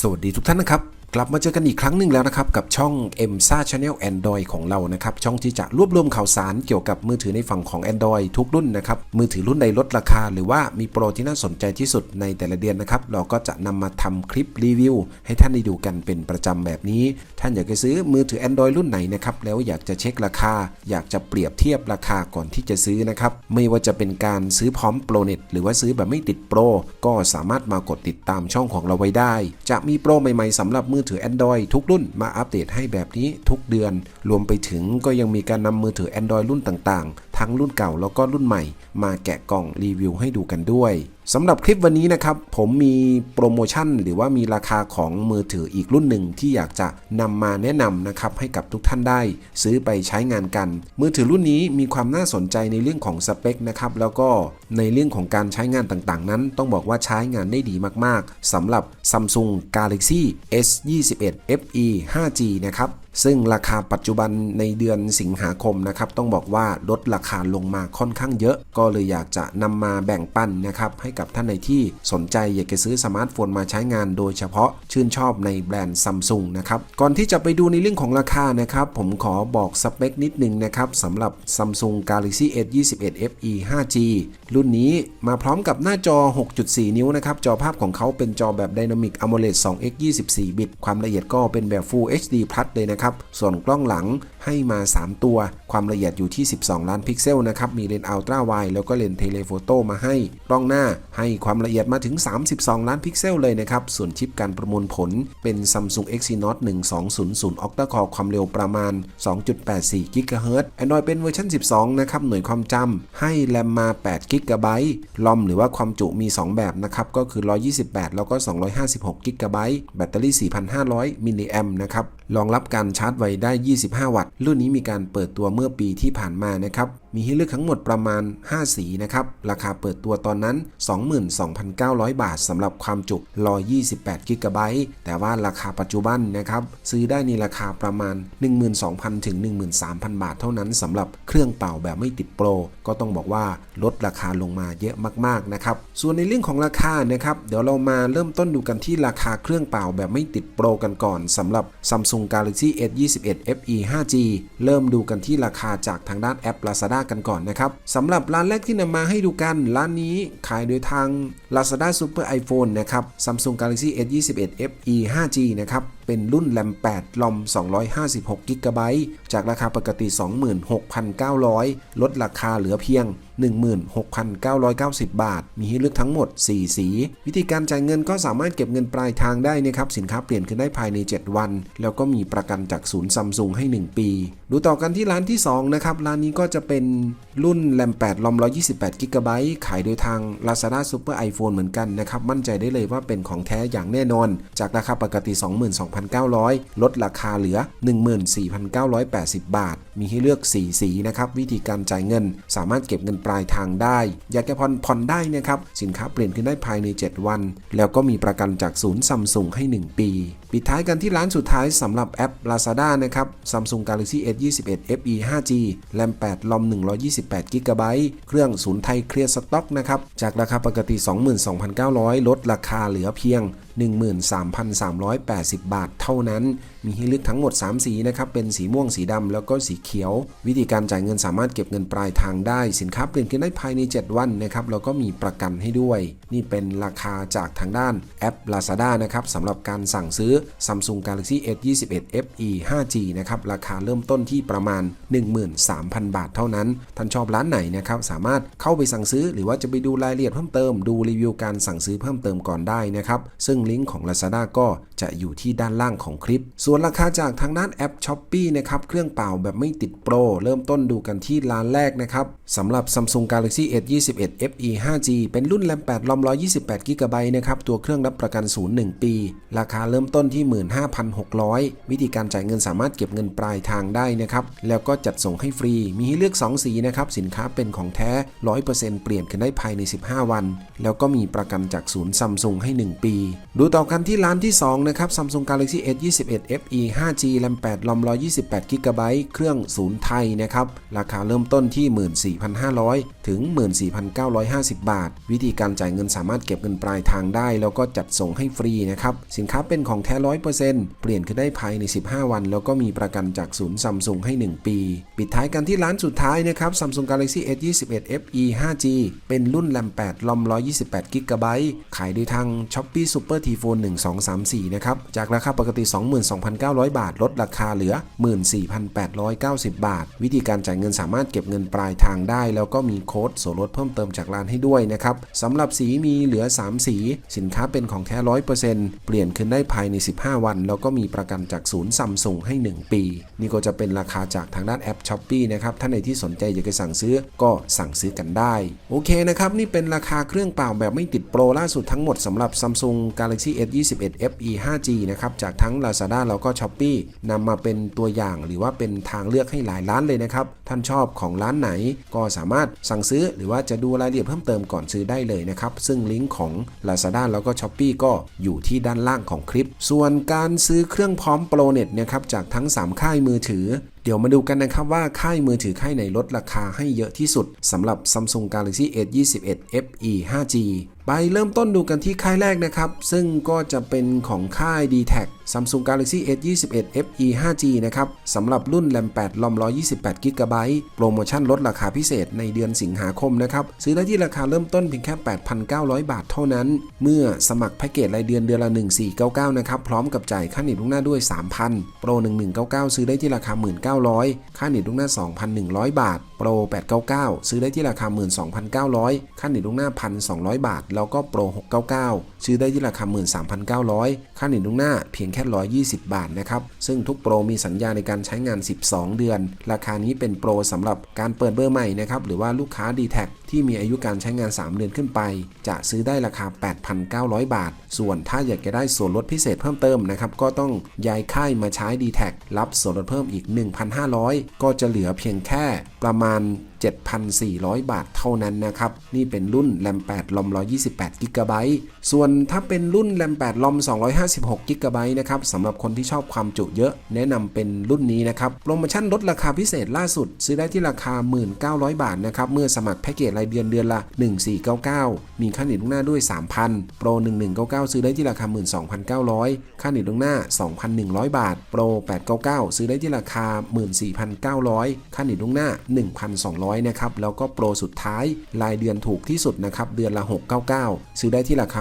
สวัสดีทุกท่านนะครับ กลับมาเจอกันอีกครั้งหนึ่งแล้วนะครับ กับช่อง m s a Channel Android ของเรานะครับ ช่องที่จะรวบรวมข่าวสารเกี่ยวกับมือถือในฝั่งของ Android ทุกรุ่นนะครับ มือถือรุ่นใดลดราคา หรือว่ามีโปรที่น่าสนใจที่สุดในแต่ละเดือนนะครับ เราก็จะนำมาทำคลิปรีวิว ให้ท่านได้ดูกันเป็นประจำแบบนี้ ท่านอยากจะซื้อมือถือ Android รุ่นไหนนะครับแล้วอยากจะเช็คราคา อยากจะเปรียบเทียบราคาก่อนที่จะซื้อนะครับไม่ว่าจะเป็นการซื้อพร้อมโปรเน็ตหรือว่าซื้อแบบไม่ติดโปรก็สามารถมากดติดตามช่องของเราไว้ได้ จะมีโปรใหม่ๆสำหรับมือือถือ Android ทุกรุ่นมาอัปเดตให้แบบนี้ทุกเดือน รวมไปถึงก็ยังมีการนำมือถือ Android รุ่นต่างๆ ทั้งรุ่นเก่าแล้วก็รุ่นใหม่ มาแกะกล่องรีวิวให้ดูกันด้วยสำหรับคลิปวันนี้นะครับ ผมมีโปรโมชั่นหรือว่ามีราคาของมือถืออีกรุ่นหนึ่งที่อยากจะนำมาแนะนำนะครับให้กับทุกท่านได้ ซื้อไปใช้งานกัน มือถือรุ่นนี้มีความน่าสนใจในเรื่องของสเปคนะครับแล้วก็ในเรื่องของการใช้งานต่างๆ นั้น ต้องบอกว่าใช้งานได้ดีมากๆสำหรับ Samsung Galaxy S21 FE 5G นะครับซึ่งราคาปัจจุบันในเดือนสิงหาคมนะครับ ต้องบอกว่าลดราคาลงมาค่อนข้างเยอะ ก็เลยอยากจะนำมาแบ่งปันนะครับให้กับท่านในที่สนใจอยากจะซื้อสมาร์ทโฟนมาใช้งานโดยเฉพาะชื่นชอบในแบรนด์ซัมซุงนะครับก่อนที่จะไปดูในเรื่องของราคานะครับ ผมขอบอกสเปคนิดนึงนะครับสำหรับ Samsung Galaxy S21 FE 5G รุ่นนี้มาพร้อมกับหน้าจอ 6.4 นิ้วนะครับจอภาพของเขาเป็นจอแบบ Dynamic AMOLED 2x 24 บิต ความละเอียดก็เป็นแบบ Full HD Plus เลยนะครับส่วนกล้องหลังให้มา 3 ตัว ความละเอียดอยู่ที่ 12 ล้านพิกเซลนะครับมีเลนส์อัลตร้าไวแล้วก็เลนส์เทเลโฟโต้มาให้กล้องหน้าให้ความละเอียดมาถึง 32 ล้านพิกเซลเลยนะครับส่วนชิปการประมวลผลเป็น Samsung Exynos 1200 Octa Core ความเร็วประมาณ 2.84 GHz Android เป็นเวอร์ชัน12 นะครับหน่วยความจำให้แรมมา8 GB ลอมหรือว่าความจุมี 2 แบบนะครับก็คือ 128 แล้วก็ 256 GB แบตเตอรี่ 4,500 มิลลิแอมนะครับรองรับการชาร์จไวได้ 25 วัตต์ รุ่นนี้มีการเปิดตัวเมื่อปีที่ผ่านมานะครับ มีให้เลือกทั้งหมดประมาณ 5 สีนะครับ ราคาเปิดตัวตอนนั้น 22,900 บาทสำหรับความจุ128กิกะไบต์แต่ว่าราคาปัจจุบันนะครับ ซื้อได้ในราคาประมาณ 12,000 ถึง 13,000 บาทเท่านั้นสำหรับเครื่องเป่าแบบไม่ติดโปร ก็ต้องบอกว่าลดราคาลงมาเยอะมากๆนะครับ ส่วนในเรื่องของราคานะครับ เดี๋ยวเรามาเริ่มต้นดูกันที่ราคาเครื่องเป่าแบบไม่ติดโปรกันก่อนสำหรับ Samsung Galaxy S21 FE 5G เริ่มดูกันที่ราคาจากทางด้านแอป Lazada กันก่อนนะครับสำหรับร้านแรกที่นำมาให้ดูกัน ร้านนี้ขายโดยทาง Lazada Super iPhone นะครับ Samsung Galaxy S21 FE 5G นะครับเป็นรุ่นแรม8ลอม256 g b จากราคาปกติ 26,900 ลดราคาเหลือเพียง 16,990 บาท มีให้เลือกทั้งหมด 4 สี วิธีการจ่ายเงินก็สามารถเก็บเงินปลายทางได้นะครับ สินค้าเปลี่ยนขึ้นได้ภายใน 7 วัน แล้วก็มีประกันจากศูนย์ซัมซุงให้ 1 ปี ดูต่อกันที่ร้านที่ 2 นะครับ ร้านนี้ก็จะเป็นรุ่นแรม8ลอม128 g b ขายโดยทาง Lazada Super iPhone เหมือนกันนะครับ มั่นใจได้เลยว่าเป็นของแท้อย่างแน่นอน จากราคาปกติ 22,900 ลดราคาเหลือ 14,980 บาท มีให้เลือก 4 สีนะครับ วิธีการจ่ายเงิน สามารถเก็บเงินปลายทางได้อยากจะผ่อนผ่อนได้นะครับสินค้าเปลี่ยนขึ้นได้ภายใน 7 วัน แล้วก็มีประกันจากศูนย์ซัมซุงให้ 1 ปี ปิดท้ายกันที่ร้านสุดท้ายสำหรับแอป Lazada นะครับ Samsung Galaxy S21 FE 5G แรม 8 ลอม 128 g b เครื่องศูนย์ไทยเคลียร์สต็อกนะครับจากราคาปกติ 22,900 ลดราคาเหลือเพียง13,380 บาทเท่านั้น มีให้เลือกทั้งหมด 3 สีนะครับ เป็นสีม่วง สีดำ แล้วก็สีเขียว วิธีการจ่ายเงินสามารถเก็บเงินปลายทางได้ สินค้าเปลี่ยนขึ้นได้ภายใน 7 วันนะครับ แล้วก็มีประกันให้ด้วย นี่เป็นราคาจากทางด้านแอป Lazada นะครับสำหรับการสั่งซื้อ Samsung Galaxy S21 FE 5G นะครับ ราคาเริ่มต้นที่ประมาณ 13,000 บาทเท่านั้น ท่านชอบร้านไหนนะครับ สามารถเข้าไปสั่งซื้อ หรือว่าจะไปดูรายละเอียดเพิ่มเติม ดูรีวิวการสั่งซื้อเพิ่มเติมก่อนได้นะครับ ซึ่งลิงก์ของ Lazada ก็จะอยู่ที่ด้านล่างของคลิป ส่วนราคาจากทางด้านแอป s h อ p e e นะครับเครื่องเป่าแบบไม่ติดโปร เริ่มต้นดูกันที่ร้านแรกนะครับสำหรับ Samsung Galaxy S21 FE 5G เป็นรุ่นแรม8ลอม128 g b นะครับตัวเครื่องรับประกันศูนย์1ปี ราคาเริ่มต้นที่ 15,600 วิธีการจ่ายเงินสามารถเก็บเงินปลายทางได้นะครับแล้วก็จัดส่งให้ฟรี มีให้เลือก 2 สีนะครับสินค้าเป็นของแท้ 100%เปลี่ยนกันได้ภายใน 15 วัน แล้วก็มีประกันจากศูนย์ซัมซุงให้ 1 ปีดูต่อกันที่ร้านที่ 2 นะครับ Samsung Galaxy S21 FE 5G แรม8ลอม128 g b เครื่องศูนย์ไทยนะครับ ราคาเริ่มต้นที่ 14,500 ถึง 14,950 บาท วิธีการจ่ายเงินสามารถเก็บเงินปลายทางได้ แล้วก็จัดส่งให้ฟรีนะครับ สินค้าเป็นของแท้ร้อยเปอร์เซ็นต์เปลี่ยนขึ้นได้ภายใน 15 วัน แล้วก็มีประกันจากศูนย์ซัมซุงให้ 1 ปี ปิดท้ายกันที่ร้านสุดท้ายนะครับ Samsung Galaxy S21 FE 5G เป็นรุ่นแรม8ลอม128 g b ขายได้ทาง Shopee Super T Phone 1234 นะครับ จากราคาปกติ 22,900 บาท ลดราคาเหลือ 14,890 บาท วิธีการจ่ายเงินสามารถเก็บเงินปลายทางได้ แล้วก็มีโค้ดส่วนลดเพิ่มเติมจากร้านให้ด้วยนะครับสำหรับสีมีเหลือ 3 สี สินค้าเป็นของแท้ 100%เปลี่ยนขึ้นได้ภายใน 15 วัน แล้วก็มีประกันจากศูนย์ซัมซุงให้ 1 ปี นี่ก็จะเป็นราคาจากทางด้านแอป s h อ p e e นะครับ ท่านใดที่สนใจอยากจะสั่งซื้อก็สั่งซื้อกันได้ โอเคนะครับ นี่เป็นราคาเครื่องเปล่าแบบไม่ติดโปรล่าสุดทั้งหมดสำหรับ Samsung Galaxy S21 FE 5G นะครับจากทั้ง Lazada แล้วก็ Shopee นำมาเป็นตัวอย่างหรือว่าเป็นทางเลือกให้หลายร้านเลยนะครับ ท่านชอบของร้านไหนก็สามารถสั่งซื้อหรือว่าจะดูรายละเอียดเพิ่มเติมก่อนซื้อได้เลยนะครับ ซึ่งลิงก์ของ Lazada แล้วก็ Shopee ก็อยู่ที่ด้านล่างของคลิป ส่วนการซื้อเครื่องพร้อมโปรเน็ตนะครับจากทั้ง 3 ค่ายมือถือเดี๋ยวมาดูกันนะครับว่าค่ายมือถือค่ายไหนลดราคาให้เยอะที่สุดสำหรับ Samsung Galaxy S21 FE 5G ไปเริ่มต้นดูกันที่ค่ายแรกนะครับ ซึ่งก็จะเป็นของค่าย d t แท Samsung Galaxy S21 FE 5G นะครับสำหรับรุ่นแรม8ลอม128 g b โปรโมชั่นลดราคาพิเศษในเดือนสิงหาคมนะครับ ซื้อได้ที่ราคาเริ่มต้นเพียงแค่ 8,900 บาทเท่านั้น เมื่อสมัครแพ็กเกจรายเดือนเดือนละ 1499 นะครับ พร้อมกับจ่ายค่าเน็ตลูกหน้าด้วย 3,000 โปร 1199 ซื้อได้ที่ราคา 1900 ค่าเน็ตลูกหน้า 2,100 บาท โปร899 ซื้อได้ที่ราคา 12,900 ค่าหน็ตลูกหน้า 1,200 บาท แล้วก็โปร699 ซื้อได้ที่ราคา 13,900 ค่าหน็ตลูกหน้าเพียงแค่ 120 บาทนะครับ ซึ่งทุกโปรมีสัญญาในการใช้งาน 12 เดือน ราคานี้เป็นโปรสำหรับการเปิดเบอร์ใหม่นะครับ หรือว่าลูกค้า d t แท ที่มีอายุการใช้งาน 3 เดือนขึ้นไป จะซื้อได้ราคา 8,900 บาท ส่วนถ้าอยากจะได้ส่วนลดพิเศษเพิ่มเติมนะครับก็ต้องย้ายค่ายมาใช้ d t แทรับส่วนลดเพิ่มอีก 1,500 ก็จะเหลือเพียงแค่ประมาณ 7,400 บาทเท่านั้นนะครับ นี่เป็นรุ่นแรม8ลอม128 g b ส่วนถ้าเป็นรุ่นแรม8ลอม256 g b นะครับสำหรับคนที่ชอบความจุเยอะ แนะนำเป็นรุ่นนี้นะครับโปรโมชั่นลดราคาพิเศษล่าสุด ซื้อได้ที่ราคา 1,900 บาทนะครับเมื่อสมัครแพ็กเกจรายเดือนเดือนละ 1499 มีค่าเน็ตลูกหน้าด้วย 3,000โปร1199 ซื้อได้ที่ราคา 12,900 ค่าเน็ตลูกหน้า 2,100 บาทโปร899 ซื้อได้ที่ราคา 14,900 ค่าเน็ตลูกหน้า 1,200 นะครับ แล้วก็โปรสุดท้าย รายเดือนถูกที่สุดนะครับ เดือนละ 699 ซื้อได้ที่ราคา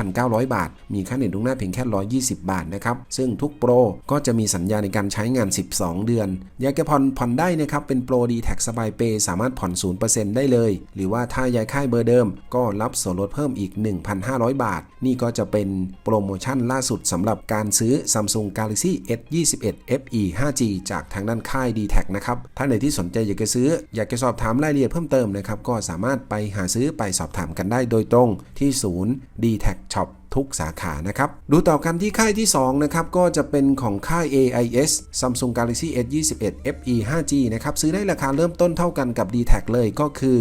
15,900 บาท มีค่าเน็ตลูกหน้าเพียงแค่ 120 บาทนะครับ ซึ่งทุกโปรก็จะมีสัญญาในการใช้งาน 12 เดือน อยากจะผ่อนผ่อนได้นะครับ เป็นโปรดีแท็กสบายเปสามารถผ่อน 0%ได้เลยหรือว่าถ้าย้ายค่ายเบอร์เดิม ก็รับส่วนลดเพิ่มอีก 1,500 บาท นี่ก็จะเป็นโปรโมชั่นล่าสุดสำหรับการซื้อ Samsung Galaxy S21 FE 5G จากทางด้านค่าย d t แทนะครับท่านไหนที่สนใจอยากจะซื้อ อยากจะสอบถามรายละเอียดเพิ่มเติมนะครับก็สามารถไปหาซื้อไปสอบถามกันได้โดยตรงที่ศูนย์ d t แท Shop ทุกสาขานะครับ ดูต่อกันที่ค่ายที่ 2 นะครับ ก็จะเป็นของค่าย AIS Samsung Galaxy S21 FE 5G นะครับ ซื้อได้ราคาเริ่มต้นเท่ากันกับ d t แทเลยก็คือ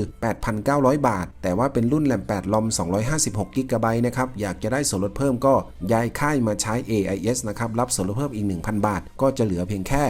8,900 บาท แต่ว่าเป็นรุ่นแรม8ลอม256 g b นะครับ อยากจะได้ส่วนลดเพิ่มก็ย้ายค่ายมาใช้ AIS นะครับ รับส่วนลดเพิ่มอีก 1,000 บาท ก็จะเหลือเพียงแค่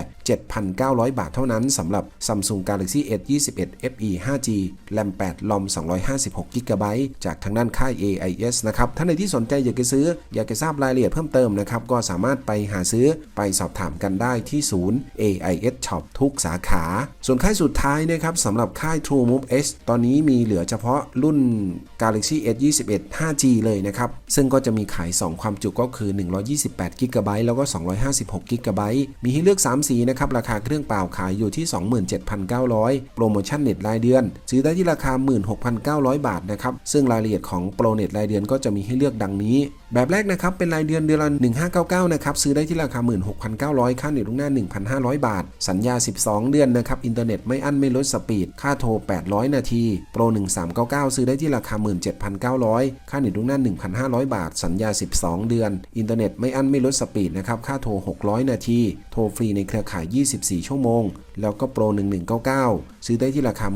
7,900 บาทเท่านั้นสำหรับ Samsung Galaxy S21 FE 5G แรม8ลอม256 g b จากทางด้านค่าย AIS นะครับ ท่านใดที่สนใจอยากจะซื้อ อยากจะทราบรายละเอียดเพิ่มเติมนะครับ ก็สามารถไปหาซื้อไปสอบถามกันได้ที่ศูนย์ AIS Shop ทุกสาขา ส่วนค่ายสุดท้ายนะครับสำหรับค่าย True Move H ตอนนี้มีเหลือเฉพาะรุ่น Galaxy S21 5G เลยนะครับ ซึ่งก็จะมีขาย 2 ความจุก็คือ 128 g b แล้วก็ 256 g b มีให้เลือก 3 สีนะครับ ราคาเครื่องเปล่าขายอยู่ที่ 27,900 โปรโมชั่นเน็ตรายเดือน ซื้อได้ที่ราคา 16,900 บาทนะครับ ซึ่งรายละเอียดของโปรเน็ตรายเดือนก็จะมีให้เลือกดังนี้แบบแรกนะครับ เป็นรายเดือนเดือนละ 1599 นะครับ ซื้อได้ที่ราคา 16,900 ค่าเน็ตลูกหน้า 1,500 บาท สัญญา 12 เดือนนะครับ อินเทอร์เน็ตไม่อั้นไม่ลดสปีด ค่าโทร 800 นาที โปร 1399 ซื้อได้ที่ราคา 17,900 ค่าเน็ตลูกหน้า 1,500 บาท สัญญา 12 เดือน อินเทอร์เน็ตไม่อั้นไม่ลดสปีดนะครับ ค่าโทร 600 นาที โทรฟรีในเครือข่าย 24 ชั่วโมง แล้วก็โปร 1199 ซื้อได้ที่ราคา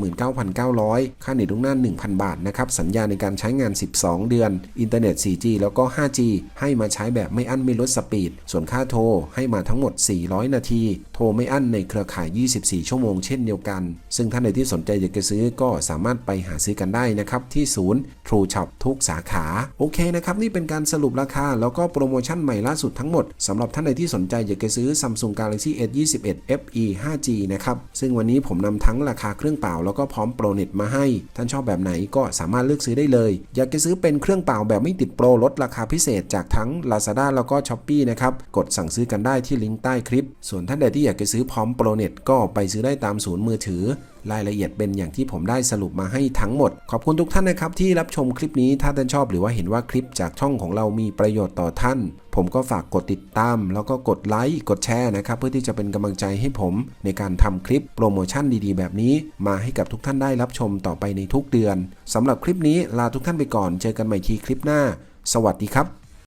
19,900 ค่าเน็ตล่วงหน้า 1,000 บาทนะครับ สัญญาในการใช้งาน 12 เดือน อินเทอร์เน็ต 4G แล้วก็ 5G ให้มาใช้แบบไม่อั้นไม่ลดสปีด ส่วนค่าโทรให้มาทั้งหมด 400 นาที โทรไม่อั้นในเครือข่าย 24 ชั่วโมงเช่นเดียวกัน ซึ่งท่านใดที่สนใจอยากจะซื้อก็สามารถไปหาซื้อกันได้นะครับที่ศูนย์ True Shop ทุกสาขา โอเคนะครับ นี่เป็นการสรุปราคา แล้วก็โปรโมชั่นใหม่ล่าสุดทั้งหมดสำหรับท่านใดที่สนใจอยากจะซื้อ Samsung Galaxy S21 FE 5G นะครับ ซึ่งวันนี้ผมนำทั้งราคาเครื่องเปล่าแล้วก็พร้อมโปรเน็ตมาให้ ท่านชอบแบบไหนก็สามารถเลือกซื้อได้เลย อยากจะซื้อเป็นเครื่องเปล่าแบบไม่ติดโปรลดราคาพิเศษจากทั้ง Lazada แล้วก็ Shopee นะครับ กดสั่งซื้อกันได้ที่ลิงก์ใต้คลิป ส่วนท่านใดที่อยากจะซื้อพร้อมโปรเน็ตก็ไปซื้อได้ตามศูนย์มือถือรายละเอียดเป็นอย่างที่ผมได้สรุปมาให้ทั้งหมด ขอบคุณทุกท่านนะครับที่รับชมคลิปนี้ถ้าท่านชอบหรือว่าเห็นว่าคลิปจากช่องของเรามีประโยชน์ต่อท่าน ผมก็ฝากกดติดตาม แล้วก็กดไลค์กดแชร์นะครับ เพื่อที่จะเป็นกำลังใจให้ผมในการทำคลิปโปรโมชั่นดีๆ แบบนี้ มาให้กับทุกท่านได้รับชมต่อไปในทุกเดือนสำหรับคลิปนี้ลาทุกท่านไปก่อน เจอกันใหม่ทีคลิปหน้า สวัสดีครับ